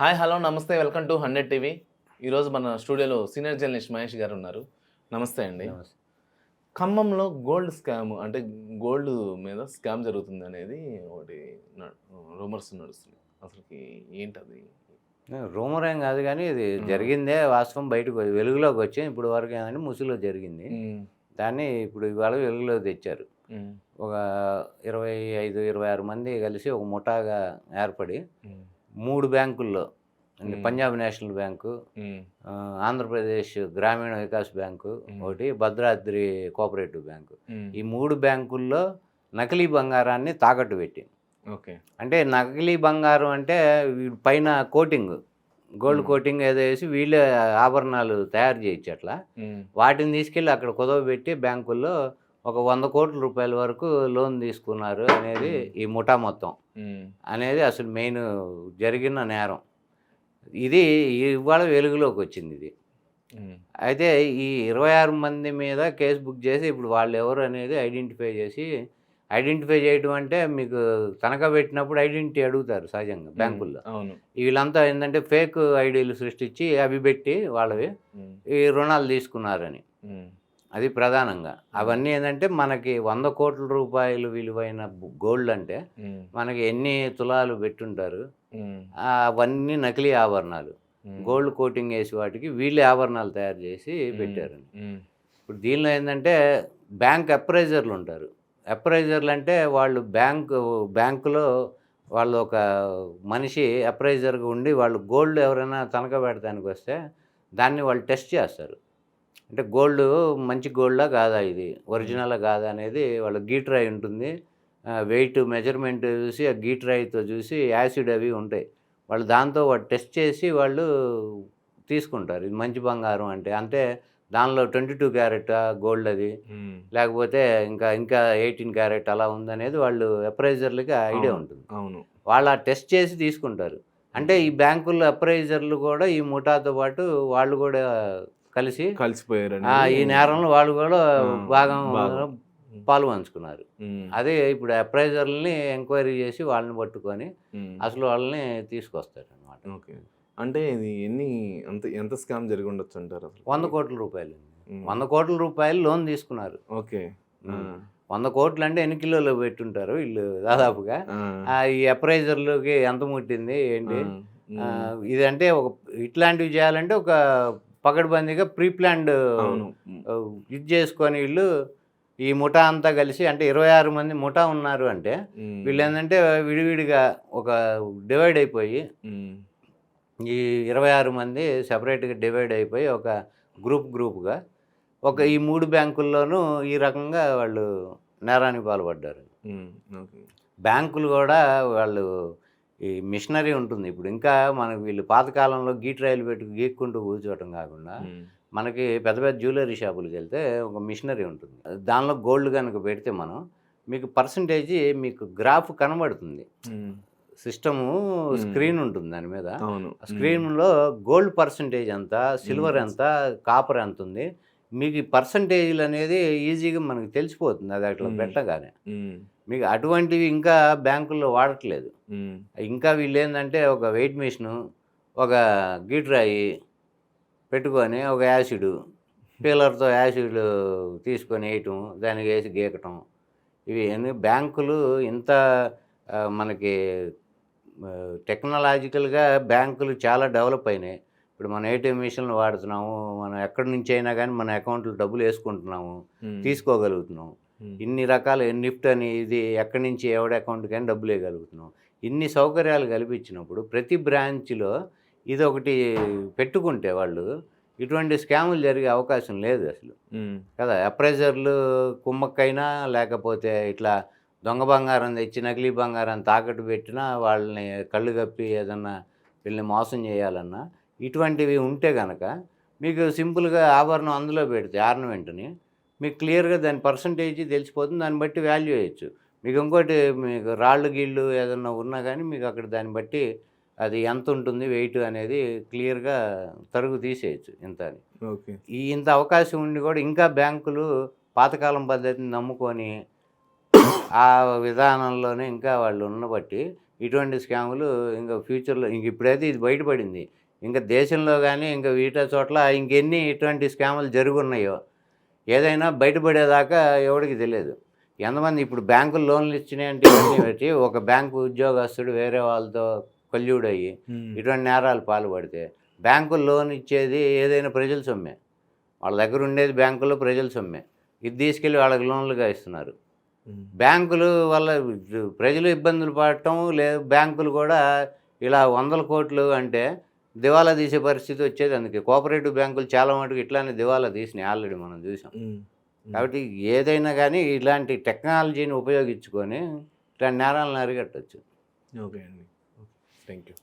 Hi hello నమస్తే welcome to hundred TV. ఈరోజు మన స్టూడియోలో సీనియర్ జర్నలిస్ట్ మహేష్ గారు ఉన్నారు. నమస్తే అండి. ఖమ్మంలో గోల్డ్ స్కామ్ అంటే గోల్డ్ మీద స్కామ్ జరుగుతుంది అనేది ఒకటి రూమర్స్ నడుస్తుంది అసలుకి ఏంటది? రూమర్ ఏం కాదు కానీ ఇది జరిగిందే వాస్తవం బయటకు వెలుగులోకి వచ్చి ఇప్పుడు వరకు ఏంటంటే ముసుగులో జరిగింది. దాన్ని ఇప్పుడు ఇవాళ వెలుగులోకి తెచ్చారు. ఒక ఇరవై ఐదు ఇరవై ఆరు మంది కలిసి ఒక ముఠాగా ఏర్పడి మూడు బ్యాంకుల్లో. పంజాబ్ నేషనల్ బ్యాంకు ఆంధ్రప్రదేశ్ గ్రామీణ వికాస్ బ్యాంకు. ఒకటి భద్రాద్రి కోఆపరేటివ్ బ్యాంకు. ఈ మూడు బ్యాంకుల్లో నకిలీ బంగారాన్ని తాకట్టు పెట్టి ఓకే. అంటే నకిలీ బంగారం అంటే పైన కోటింగ్ గోల్డ్. కోటింగ్ ఏదో వేసి వీళ్ళే ఆభరణాలు తయారు చేయొచ్చు అట్లా వాటిని తీసుకెళ్ళి అక్కడ కుదవబెట్టి బ్యాంకుల్లో ఒక వంద కోట్ల రూపాయల వరకు లోన్ తీసుకున్నారు అనేది ఈ ముఠా మొత్తం. అనేది అసలు మెయిన్ జరిగిన నేరం. ఇది ఇవాళ వెలుగులోకి వచ్చింది ఇది. అయితే ఈ ఇరవై ఆరు మంది మీద కేసు బుక్ చేసి ఇప్పుడు వాళ్ళు ఎవరు అనేది ఐడెంటిఫై చేసి ఐడెంటిఫై చేయడం అంటే మీకు తనఖా పెట్టినప్పుడు ఐడెంటిటీ అడుగుతారు సహజంగా బ్యాంకుల్లో. వీళ్ళంతా ఏంటంటే ఫేక్ ఐడీలు సృష్టించి అవి పెట్టి వాళ్ళవి ఈ రుణాలు తీసుకున్నారని. అది ప్రధానంగా. అవన్నీ ఏంటంటే మనకి వంద కోట్ల రూపాయలు విలువైన గోల్డ్ అంటే మనకి ఎన్ని తులాలు పెట్టుంటారు అవన్నీ నకిలీ ఆభరణాలు. గోల్డ్ కోటింగ్ వేసి వాటికి వీళ్ళే ఆభరణాలు తయారు చేసి పెట్టారు ఇప్పుడు దీనిలో ఏంటంటే బ్యాంక్ అప్రైజర్లు ఉంటారు. అప్రైజర్లు అంటే వాళ్ళు బ్యాంకు బ్యాంకులో వాళ్ళు ఒక మనిషి అప్రైజర్గా ఉండి వాళ్ళు గోల్డ్ ఎవరైనా తనఖా పెడతానికి వస్తే దాన్ని వాళ్ళు టెస్ట్ చేస్తారు. అంటే గోల్డ్ మంచి గోల్డా కాదా ఇది? ఒరిజినల్ కాదా అనేది వాళ్ళ గీట్రాయి ఉంటుంది. వెయిట్ మెజర్మెంట్ చూసి ఆ గీట్రాయితో చూసి యాసిడ్ అవి ఉంటాయి. వాళ్ళు దాంతో వాళ్ళు టెస్ట్ చేసి వాళ్ళు తీసుకుంటారు. ఇది మంచి బంగారం అంటే. అంటే దానిలో ట్వంటీ టూ క్యారెట్ గోల్డ్ అది. లేకపోతే ఇంకా ఇంకా ఎయిటీన్ క్యారెట్ అలా ఉందనేది వాళ్ళు అప్రైజర్లకి ఐడియా. ఉంటుంది. అవును. వాళ్ళు ఆ టెస్ట్ చేసి తీసుకుంటారు. అంటే ఈ బ్యాంకుల్లో అప్రైజర్లు కూడా ఈ ముఠాతో పాటు వాళ్ళు కూడా కలిసి కలిసిపోయారండి. ఆ, ఈ నేరంలో వాళ్ళు కూడా భాగం. పాలు పంచుకున్నారు. అదే ఇప్పుడు అప్రైజర్లని ఎంక్వైరీ చేసి వాళ్ళని పట్టుకొని. అసలు వాళ్ళని తీసుకొస్తారు అనమాట అంటే ఇది ఎన్ని అంత ఎంత స్కామ్ జరిగి ఉండొచ్చు అంటారు వంద కోట్ల రూపాయలు వంద కోట్ల రూపాయలు లోన్ తీసుకున్నారు. ఓకే. వంద కోట్లు అంటే ఎన్ని కిలోలు పెట్టుంటారు వీళ్ళు దాదాపుగా? ఈ అప్రైజర్లకి ఎంత ముట్టింది ఏంటి? ఇదంటే ఒక ఇట్లాంటివి చేయాలంటే ఒక పకడ్బందీగా ప్రీ ప్లాన్డ్ ఇది చేసుకొని వీళ్ళు ఈ ముఠా అంతా కలిసి అంటే ఇరవై ఆరు మంది ముఠా ఉన్నారు అంటే వీళ్ళు ఏంటంటే విడివిడిగా ఒక డివైడ్ అయిపోయి ఈ ఇరవై ఆరు మంది సపరేట్గా డివైడ్ అయిపోయి ఒక గ్రూప్ గ్రూప్గా ఒక ఈ మూడు బ్యాంకుల్లోనూ ఈ రకంగా వాళ్ళు నేరానికి పాల్పడ్డారు. బ్యాంకులు కూడా వాళ్ళు ఈ మిషనరీ ఉంటుంది. ఇప్పుడు ఇంకా మనకి వీళ్ళు పాతకాలంలో గీట్రాయిలు పెట్టి గీక్కుంటూ కూర్చోవటం కాకుండా మనకి పెద్ద పెద్ద జ్యువెలరీ షాపులకు వెళ్తే ఒక మిషనరీ ఉంటుంది. దానిలో గోల్డ్ కనుక పెడితే మనం మీకు పర్సంటేజ్ మీకు గ్రాఫ్ కనబడుతుంది. సిస్టము స్క్రీన్ ఉంటుంది దాని మీద. స్క్రీన్లో గోల్డ్ పర్సంటేజ్ ఎంత సిల్వర్ ఎంత కాపర్ ఎంత ఉంది మీకు ఈ పర్సంటేజ్లు అనేది ఈజీగా మనకి తెలిసిపోతుంది. అది అట్లా. పెట్టగానే. మీకు అటువంటివి ఇంకా బ్యాంకుల్లో వాడట్లేదు. ఇంకా వీళ్ళు ఏంటంటే ఒక వెయిట్ మిషను ఒక గీట్రాయి పెట్టుకొని ఒక యాసిడ్ పీలర్తో యాసిడ్ తీసుకొని వేయటం దానికి వేసి గీకటం. ఇవి బ్యాంకులు ఇంత మనకి టెక్నాలజికల్గా బ్యాంకులు చాలా డెవలప్ అయినాయి. ఇప్పుడు మన ఏటీఎం మిషన్లు వాడుతున్నాము మనం ఎక్కడి నుంచి అయినా కానీ మన అకౌంట్లో డబ్బులు వేసుకుంటున్నాము తీసుకోగలుగుతున్నాం. ఇన్ని రకాల నిఫ్ట్ అని ఇది ఎక్కడి నుంచి ఎవడి అకౌంట్ కానీ డబ్బులు వేయగలుగుతున్నాం. ఇన్ని సౌకర్యాలు కల్పించినప్పుడు ప్రతి బ్రాంచ్లో ఇది ఒకటి పెట్టుకుంటే వాళ్ళు ఇటువంటి స్కాములు జరిగే అవకాశం లేదు అసలు. కదా అప్రైజర్లు కుమ్మక్కైనా లేకపోతే ఇట్లా దొంగ బంగారం తెచ్చి నకిలీ బంగారం తాకట్టు పెట్టినా వాళ్ళని కళ్ళు కప్పి ఏదన్నా వీళ్ళని మోసం చేయాలన్నా ఇటువంటివి ఉంటే కనుక మీకు సింపుల్గా ఆభరణం అందులో పెడితే ఆర్నమెంట్ని మీకు క్లియర్గా దాని పర్సంటేజ్ తెలిసిపోతుంది దాన్ని బట్టి వాల్యూ వేయచ్చు. మీకు ఇంకోటి మీకు రాళ్ళు గీళ్ళు ఏదన్నా ఉన్నా కానీ మీకు అక్కడ దాన్ని బట్టి అది ఎంత ఉంటుంది వెయిట్ అనేది క్లియర్గా తరుగు తీసేయచ్చు ఇంత అని ఓకే. ఈ ఇంత అవకాశం ఉండి కూడా ఇంకా బ్యాంకులు పాతకాలం పద్ధతిని నమ్ముకొని ఆ విధానంలోనే ఇంకా వాళ్ళు ఉన్నబట్టి ఇటువంటి స్కాములు ఇంకా ఫ్యూచర్లో ఇంక ఇప్పుడైతే ఇది బయటపడింది. ఇంకా దేశంలో కానీ ఇంకా వీటా చోట్ల ఇంకెన్ని ఇటువంటి స్కాములు జరుగున్నాయో ఏదైనా బయటపడేదాకా ఎవరికి తెలియదు ఎంతమంది ఇప్పుడు బ్యాంకులు లోన్లు ఇచ్చినాయంటే పెట్టి ఒక బ్యాంకు ఉద్యోగస్తుడు వేరే వాళ్ళతో కొల్యూడ్ అయ్యి ఇటువంటి నేరాలు పాల్పడితే బ్యాంకులు లోన్ ఇచ్చేది ఏదైనా ప్రజల సొమ్మే. వాళ్ళ దగ్గర ఉండేది బ్యాంకులో ప్రజల సొమ్మే. ఇది తీసుకెళ్ళి వాళ్ళకి లోన్లుగా ఇస్తున్నారు. బ్యాంకులు వల్ల ప్రజలు ఇబ్బందులు పడటం లేదు బ్యాంకులు కూడా ఇలా వందల కోట్లు అంటే దివాలా తీసే పరిస్థితి వచ్చేది అందుకే. కోఆపరేటివ్ బ్యాంకులు చాలా మటుకు ఇట్లానే దివాలా తీసినాయి ఆల్రెడీ మనం చూసాం. కాబట్టి ఏదైనా కానీ ఇలాంటి టెక్నాలజీని ఉపయోగించుకొని ఇట్లాంటి నేరాలను అరికట్టచ్చు. ఓకే అండి. Thank you